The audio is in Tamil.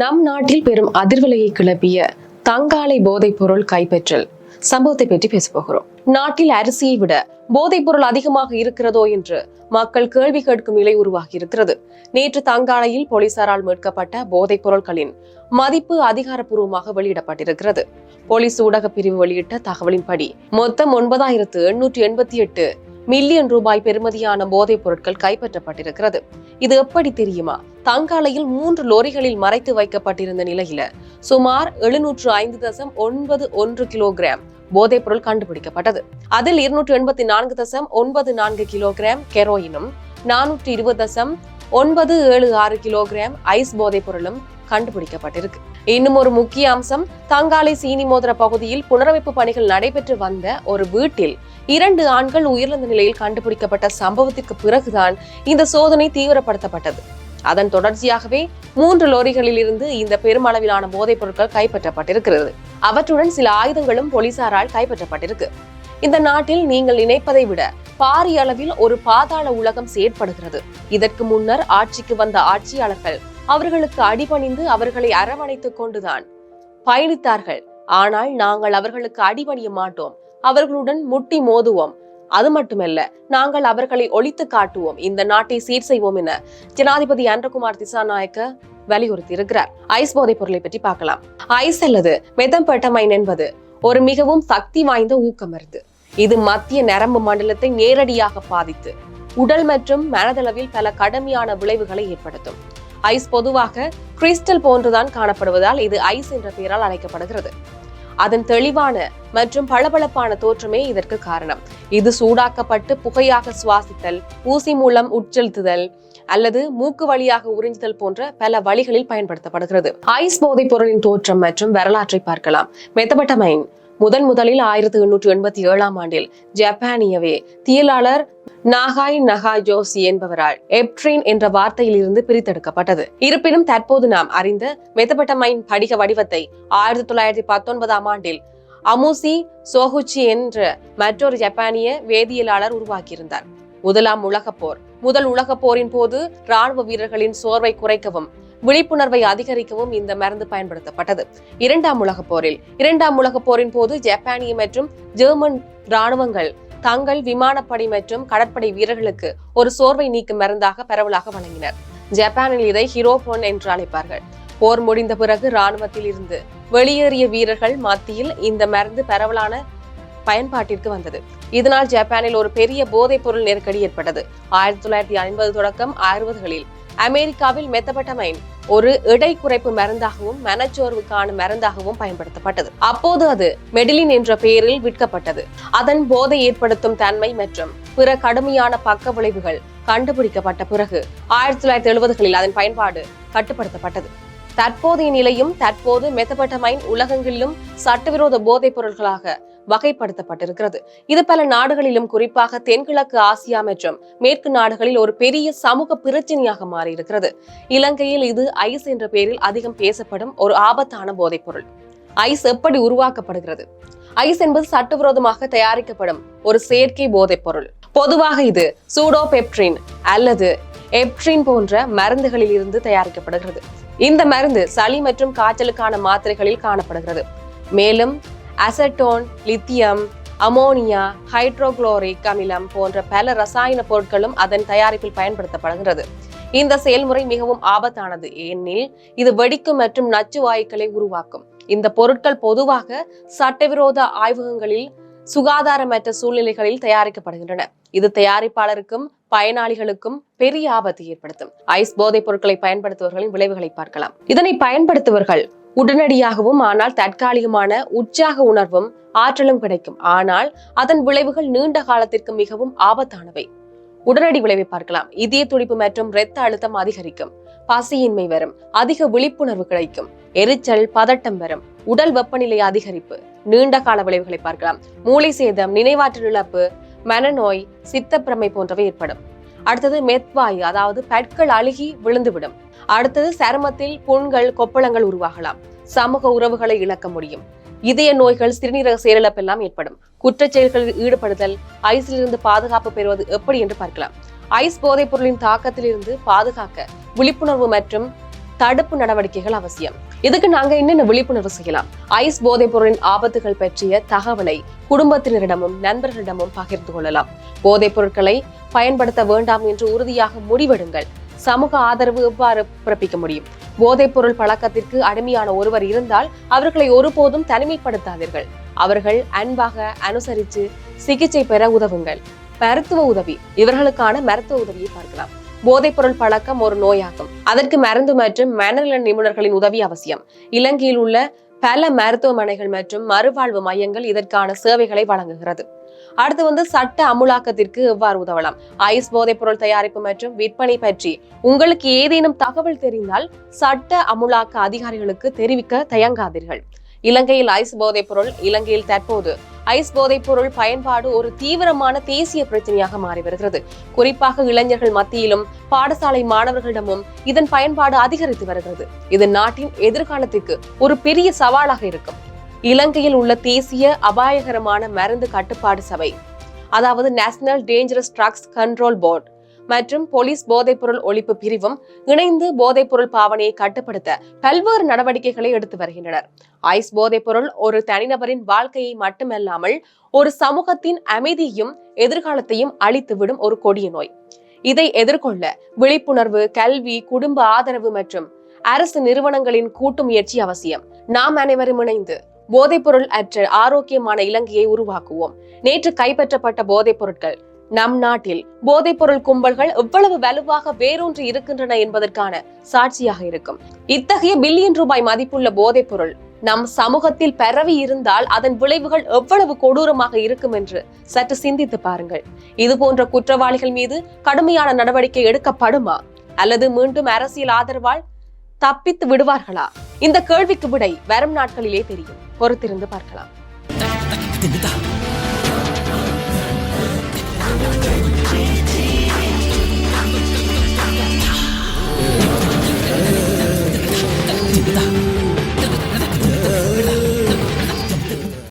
நம் நாட்டில் பெரும் அதிர்வலையை கிளப்பிய தங்காலை போதைப் பொருள் கைப்பற்றல் சம்பவத்தை பற்றி பேச போகிறோம். நாட்டில் அரிசியை விட போதைப் பொருள் அதிகமாக இருக்கிறதோ என்று மக்கள் கேள்வி கேட்கும் நிலை உருவாகி இருக்கிறது. நேற்று தங்காலையில் போலீசாரால் மீட்கப்பட்ட போதைப் பொருட்களின் மதிப்பு அதிகாரப்பூர்வமாக வெளியிடப்பட்டிருக்கிறது. போலீஸ் ஊடக பிரிவு வெளியிட்ட தகவலின்படி மொத்தம் ஒன்பதாயிரத்து எண்ணூற்றி எண்பத்தி எட்டு மில்லியன் ரூபாய் பெறுமதியான போதைப் பொருட்கள் கைப்பற்றப்பட்டிருக்கிறது. இது எப்படி தெரியுமா? தங்காலையில் மூன்று லோரிகளில் மறைத்து வைக்கப்பட்டிருந்த நிலையில சுமார் எழுநூற்று ஐந்து தசம் ஒன்பது ஒன்று கிலோகிராம் போதைப் பொருள் கண்டுபிடிக்கப்பட்டது. அதில் இருநூற்று எண்பத்தி நான்கு தசம் ஒன்பது நான்கு கிலோகிராம் கெரோயினும் நானூற்றி இருபது தசம் ஒன்பது ஏழு ஆறு கிலோகிராம் ஐஸ் போதைப் பொருளும் கண்டுபிடிக்கப்பட்டிருக்கு. இன்னும் ஒரு முக்கிய அம்சம் தங்காலை சீனி மோதிர பகுதியில் புனரமைப்பு பணிகள் நடைபெற்று வந்த ஒரு வீட்டில் இரண்டு ஆண்கள் உயிரிழந்த நிலையில் கண்டுபிடிக்கப்பட்ட சம்பவத்திற்கு பிறகுதான் இந்த சோதனை தீவிரப்படுத்தப்பட்டது. அதன் தொடர்ச்சியாகவே மூன்று லோரிகளில் இருந்து இந்த பெருமளவிலான போதைப் பொருட்கள் கைப்பற்றப்பட்டிருக்கிறது. அவற்றுடன் சில ஆயுதங்களும் போலீசாரால் கைப்பற்றப்பட்டிருக்கு. இந்த நாட்டில் நீங்கள் நினைப்பதை விட பாரிய அளவில் ஒரு பாதாள உலகம் செயற்படுகிறது. இதற்கு முன்னர் ஆட்சிக்கு வந்த ஆட்சியாளர்கள் அவர்களுக்கு அடிபணிந்து அவர்களை அரவணைத்துக் கொண்டுதான் பயணித்தார்கள். ஆனால் நாங்கள் அவர்களுக்கு அடிபணிய மாட்டோம். அவர்களுடன் முட்டி மோதுவோம். அது மட்டுமல்ல நாங்கள் அவர்களை ஒழித்து காட்டுவோம் இந்த நாட்டை சீர் செய்வோம் என ஜனாதிபதி அன்றகுமார் திசாநாயக்க வலியுறுத்தி இருக்கிறார் ஐஸ் போதைப் பொருளை பற்றி பார்க்கலாம். ஐஸ் அல்லது மெதம்பெட்டமைன் என்பது ஒரு மிகவும் சக்தி வாய்ந்த ஊக்கமருந்து இது மத்திய நரம்பு மண்டலத்தை நேரடியாக பாதித்து உடல் மற்றும் மனதளவில் பல கடுமையான விளைவுகளை ஏற்படுத்தும். ஐஸ் பொதுவாக கிறிஸ்டல் போன்றுதான் காணப்படுவதால் இது ஐஸ் என்ற பெயரால் அழைக்கப்படுகிறது. அதன் தெளிவான மற்றும் பளபளப்பான தோற்றமே இதற்கு காரணம். இது சூடாக்கப்பட்டு புகையாக சுவாசித்தல் ஊசி மூலம் உட்செலுத்துதல் அல்லது மூக்கு வழியாக உறிஞ்சுதல் போன்ற பல வழிகளில் பயன்படுத்தப்படுகிறது. ஐஸ் போதைப் பொருளின் தோற்றம் மற்றும் வரலாற்றை பார்க்கலாம். மெத்தபட்டமைன் முதன் முதலில் ஆயிரத்தி எண்ணூற்றி எண்பத்தி ஏழாம் ஆண்டில் ஜப்பானியவே தியலாளர் நாகாய் நகா ஜோசி என்பவரால் எப்ட்ரின் என்ற வார்த்தையில் இருந்து பிரித்தெடுக்கப்பட்டது. இருப்பினும் தற்போது நாம் அறிந்த மெத்தபட்டமைன் படிக வடிவத்தை ஆயிரத்தி தொள்ளாயிரத்தி பத்தொன்பதாம் ஆண்டில் அமுசி சோகுச்சி என்ற மற்றொரு ஜப்பானிய வேதியியலாளர் உருவாக்கியிருந்தார். முதலாம் உலகப் போர். முதல் உலகப் போரின் போது ராணுவ வீரர்களின் சோர்வை குறைக்கவும் விழிப்புணர்வை அதிகரிக்கவும் இந்த மருந்து பயன்படுத்தப்பட்டது. இரண்டாம் உலகப் போரில். இரண்டாம் உலகப் போரின் போது ஜப்பானிய மற்றும் ஜெர்மன் ராணுவங்கள் தங்கள் விமானப்படை மற்றும் கடற்படை வீரர்களுக்கு ஒரு சோர்வை நீக்கும் மருந்தாக பரவலாக வழங்கினர். ஜப்பானில் இதை ஹீரோபோன் என்று அழைப்பார்கள். போர் முடிந்த பிறகு ராணுவத்தில் இருந்து வெளியேறிய வீரர்கள் மத்தியில் இந்த மருந்து பரவலான பயன்பாட்டிற்கு வந்தது. இதனால் ஜப்பானில் ஒரு பெரிய போதைப் பொருள் நெருக்கடி ஏற்பட்டது. ஆயிரத்தி தொள்ளாயிரத்தி ஐம்பது தொடக்கம் அறுபதுகளில் அமெரிக்காவில் மெத்தபட்டமைன் ஒரு எடை குறைப்பு மருந்தாகவும் மனச்சோர்வுக்கான மருந்தாகவும் பயன்படுத்தப்பட்டது. அப்போது அது மெடிலின் என்ற பெயரில் விற்கப்பட்டது. அதன் போதை ஏற்படுத்தும் தன்மை மற்றும் பிற கடுமையான பக்க விளைவுகள் கண்டுபிடிக்கப்பட்ட பிறகு ஆயிரத்தி தொள்ளாயிரத்தி எழுபதுகளில் அதன் பயன்பாடு கட்டுப்படுத்தப்பட்டது. தற்போதைய நிலையும் தற்போது மெத்தபட்டமைன் உலகெங்கிலும் சட்டவிரோத போதைப் பொருட்களாக வகைப்படுத்தப்பட்டிருக்கிறது. இது பல நாடுகளிலும் குறிப்பாக தென்கிழக்கு ஆசியா மற்றும் மேற்கு நாடுகளில் ஒரு பெரிய சமூக பிரச்சனையாக மாறியிருக்கிறது. இலங்கையில் இது ஐஸ் என்ற பெயரில் அதிகம் பேசப்படும் ஒரு ஆபத்தான போதைப்பொருள். ஐஸ் எப்படி உருவாக்கப்படுகிறது? ஐஸ் என்பது சட்டவிரோதமாக தயாரிக்கப்படும் ஒரு செயற்கை போதைப்பொருள். பொதுவாக இது சூடோபெப்ட்ரின் அல்லது எப்ட்ரின் போன்ற மருந்துகளில் இருந்து தயாரிக்கப்படுகிறது. இந்த மருந்து சளி மற்றும் காய்ச்சலுக்கான மாத்திரைகளில் காணப்படுகிறது. மேலும் அசட்டோன் லித்தியம் அமோனியா ஹைட்ரோகுளோரிக் அமிலம் போன்ற பல ரசாயன பொருட்களும் அதன் தயாரிப்பில் பயன்படுத்தப்படுகிறது. இந்த செயல்முறை மிகவும் ஆபத்தானது ஏனெனில் இது வெடிக்கும் மற்றும் நச்சு வாயுக்களை உருவாக்கும். இந்த பொருட்கள் பொதுவாக சட்டவிரோத ஆய்வகங்களில் சுகாதாரமற்ற சூழ்நிலைகளில் தயாரிக்கப்படுகின்றன. இது தயாரிப்பாளருக்கும் பயனாளிகளுக்கும் பெரிய ஆபத்தை ஏற்படுத்தும். ஐஸ் போதைப் பொருட்களை பயன்படுத்துபவர்களின் விளைவுகளை பார்க்கலாம். இதனை பயன்படுத்துபவர்கள் உடனடியாகவும் ஆனால் தற்காலிகமான உற்சாக உணர்வும் ஆற்றலும் கிடைக்கும். ஆனால் அதன் விளைவுகள் நீண்ட காலத்திற்கு மிகவும் ஆபத்தானவை. உடனடி விளைவை பார்க்கலாம். இதய துடிப்பு மற்றும் இரத்த அழுத்தம் அதிகரிக்கும். பசியின்மை வரும். அதிக விழிப்புணர்வு கிடைக்கும். எரிச்சல் பதட்டம் வரும். உடல் வெப்பநிலை அதிகரிப்பு. நீண்ட கால விளைவுகளை பார்க்கலாம். மூளை சேதம் நினைவாற்றல் இழப்பு மனநோய் சித்தப்பிரமை போன்றவை ஏற்படும். அடுத்தது மெத்வாயு அதாவது பற்கள் அழுகி விழுந்துவிடும். அடுத்தது சருமத்தில் புண்கள் கொப்பளங்கள் உருவாகலாம். சமூக உறவுகளை இழக்க முடியும். இதய நோய்கள் சிறுநீரக செயலிழப்பெல்லாம் ஏற்படும். குற்றச் செயல்களில் ஈடுபடுதல் ஐஸிலிருந்து பாதுகாப்பு பெறுவது எப்படி என்று பார்க்கலாம். ஐஸ் போதைப் பொருளின் தாக்கத்திலிருந்து பாதுகாக்க விழிப்புணர்வு மற்றும் தடுப்பு நடவடிக்கைகள் அவசியம். இதுக்கு நாங்க என்னென்ன விழிப்புணர்வு செய்யலாம்? ஐஸ் போதைப் பொருளின் ஆபத்துகள் பற்றிய தகவலை குடும்பத்தினரிடமும் நண்பர்களிடமும் பகிர்ந்து கொள்ளலாம். போதைப் பொருட்களை பயன்படுத்த வேண்டாம் என்று உறுதியாக முடிவெடுங்கள். சமூக ஆதரவு எவ்வாறு பிறப்பிக்க முடியும்? போதைப் பொருள் பழக்கத்திற்கு அடிமையான ஒருவர் இருந்தால் அவர்களை ஒருபோதும் தனிமைப்படுத்தாதீர்கள். அவர்கள் அன்பாக அனுசரித்து சிகிச்சை பெற உதவுங்கள். மருத்துவ உதவி. இவர்களுக்கான மருத்துவ உதவியை பார்க்கலாம். போதைப்பொருள் பழக்கம் ஒரு நோயாகும். அதற்கு மருந்து மற்றும் மனநல நிபுணர்களின் உதவி அவசியம். இலங்கையில் உள்ள பல மருத்துவமனைகள் மற்றும் மறுவாழ்வு மையங்கள் இதற்கான சேவைகளை வழங்குகிறது. அடுத்து வந்து சட்ட அமுலாக்கத்திற்கு எவ்வாறு உதவலாம்? ஐஸ் போதைப் பொருள் தயாரிப்பு மற்றும் விற்பனை பற்றி உங்களுக்கு ஏதேனும் தகவல் தெரிந்தால் சட்ட அமுலாக்க அதிகாரிகளுக்கு தெரிவிக்க தயங்காதீர்கள். இலங்கையில் ஐஸ் போதைப் பொருள் இலங்கையில் தற்போது ஐஸ் போதைப் பொருள் பயன்பாடு ஒரு தீவிரமான தேசிய பிரச்சனையாக மாறி வருகிறது. குறிப்பாக இளைஞர்கள் மத்தியிலும் பாடசாலை மாணவர்களிடமும் இதன் பயன்பாடு அதிகரித்து வருகிறது. இது நாட்டின் எதிர்காலத்திற்கு ஒரு பெரிய சவாலாக இருக்கும். இலங்கையில் உள்ள தேசிய அபாயகரமான மருந்து கட்டுப்பாடு சபை அதாவது national dangerous drugs control board மற்றும் போலீஸ் போதைப்பொருள் ஒழிப்பு பிரிவும் இணைந்து போதைப்பொருள் பாவனையை கட்டுப்படுத்த பல்வேறு நடவடிக்கைகளை எடுத்து வருகின்றனர். ஐஸ் போதைப்பொருள் ஒரு தனிநபரின் வாழ்க்கையை மட்டுமல்லாமல் ஒரு சமூகத்தின் அமைதியையும் எதிர்காலத்தையும் அழித்துவிடும் ஒரு கொடிய நோய். இதை எதிர்கொள்ள விழிப்புணர்வு கல்வி குடும்ப ஆதரவு மற்றும் அரசு நிறுவனங்களின் கூட்டு முயற்சி அவசியம். நாம் அனைவரும் இணைந்து போதைப்பொருள் அற்ற ஆரோக்கியமான இலங்கையை உருவாக்குவோம். நேற்று கைப்பற்றப்பட்ட போதைப் பொருட்கள் நம் நாட்டில் போதைப்பொருள் கும்பல்கள் எவ்வளவு வலுவாக வேரூன்றி இருக்கின்றன என்பதற்கான சாட்சியாக இருக்கும். இத்தகைய பில்லியன் ரூபாய் மதிப்புள்ள போதைப்பொருள் நம் சமூகத்தில் பரவி இருந்தால் அதன் விளைவுகள் எவ்வளவு கொடூரமாக இருக்கும் என்று சற்று சிந்தித்து பாருங்கள். இது போன்ற குற்றவாளிகள் மீது கடுமையான நடவடிக்கை எடுக்கப்படுமா? அல்லது மீண்டும் அரசியல் ஆதரவால் தப்பித்து விடுவார்களா? இந்த கேள்விக்கு விடை வரும் நாட்களிலே தெரியும். பொறுத்திருந்து பார்க்கலாம்.